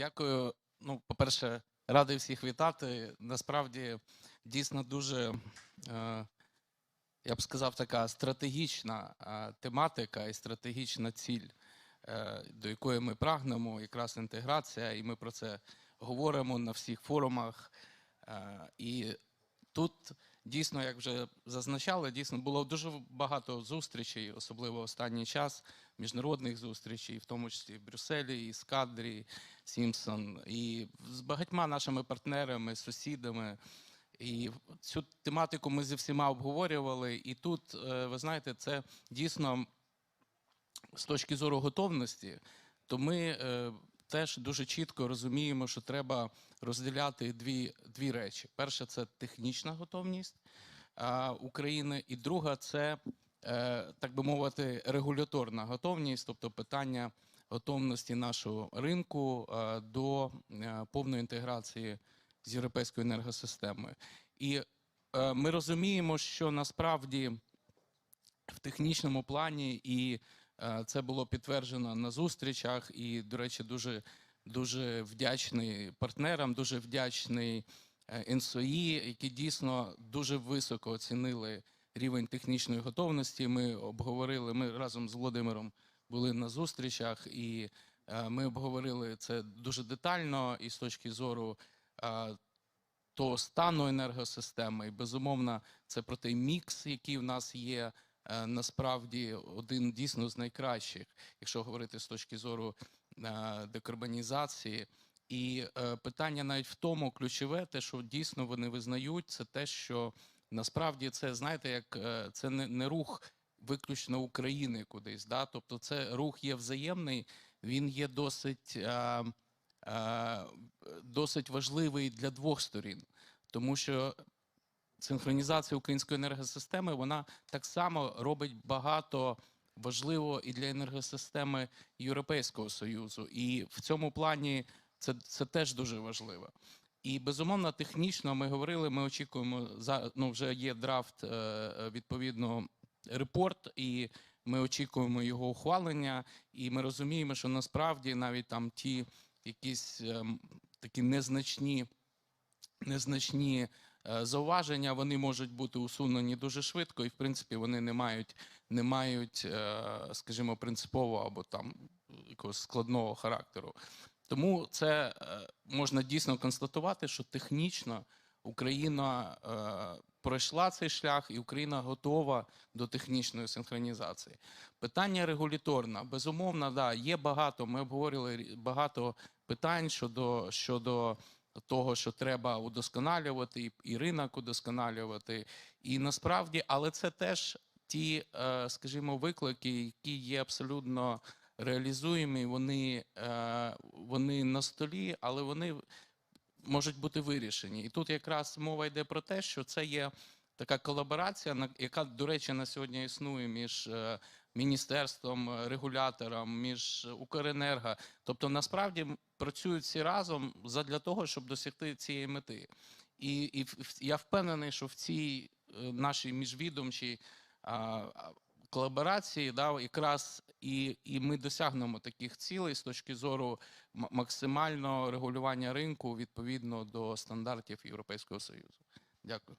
Дякую. Ну, по-перше, радий всіх вітати. Насправді дійсно дуже, е, я б сказав, така стратегічна е, тематика і стратегічна ціль, е, до якої ми прагнемо, якраз інтеграція, і ми про це говоримо на всіх форумах. І тут дійсно, як вже зазначали, дійсно було дуже багато зустрічей, особливо останній час, міжнародних зустрічей, в тому числі в Брюсселі, і Кадрі, Сімпсон, і з багатьма нашими партнерами, сусідами. І цю тематику ми зі всіма обговорювали. І тут, е, ви знаєте, це дійсно з точки зору готовності, то ми е, теж дуже чітко розуміємо, що треба розділяти дві, дві речі: перше це технічна готовність а, України, і друга це, е, так би мовити, регуляторна готовність, тобто питання готовності нашого ринку е, до е, повної інтеграції з європейською енергосистемою. І е, ми розуміємо, що насправді в технічному плані, і е, це було підтверджено на зустрічах. І, до речі, дуже, дуже вдячний партнерам, дуже вдячний е, НСОІ, які дійсно дуже високо оцінили рівень технічної готовності. Ми обговорили, ми разом з Володимиром були на зустрічах, і е, ми обговорили це дуже детально і з точки зору. е, того стану енергосистеми, і безумовно, це про той мікс, який в нас є. Е, Насправді один дійсно з найкращих, якщо говорити з точки зору е, декарбонізації. І е, питання навіть в тому ключове, те, що дійсно вони визнають, це те, що насправді це знаєте, як це не, не рух виключно України кудись. Да? Тобто, це рух є взаємний, він є досить. Е, е, досить важливий для двох сторін, тому що синхронізація української енергосистеми вона так само робить багато важливо і для енергосистеми Європейського Союзу. І в цьому плані це, це теж дуже важливо. І безумовно, технічно ми говорили, ми очікуємо за ну вже є драфт е, відповідно репорт, і ми очікуємо його ухвалення. І ми розуміємо, що насправді навіть там ті якісь ем, такі незначні, незначні зауваження, вони можуть бути усунені дуже швидко, і в принципі вони не мають, не мають, е, скажімо, принципового або там якогось складного характеру. Тому це е, можна дійсно констатувати, що технічно Україна е, пройшла цей шлях, і Україна готова до технічної синхронізації. Питання регуляторне. Безумовно, да, є багато. Ми обговорили багато питань щодо, щодо того, що треба удосконалювати, і, ринок удосконалювати. І насправді, але це теж ті, е, скажімо, виклики, які є абсолютно реалізуємі, вони, е, вони на столі, але вони можуть бути вирішені. І тут якраз мова йде про те, що це є така колаборація, яка, до речі, на сьогодні існує між е, міністерством, е, регулятором, між Укренерго. Тобто, насправді працюють всі разом задля того, щоб досягти цієї мети. І, і я впевнений, що в цій е, нашій міжвідомчій а, колаборації, да, якраз і, і ми досягнемо таких цілей з точки зору максимального регулювання ринку відповідно до стандартів Європейського Союзу. Дякую.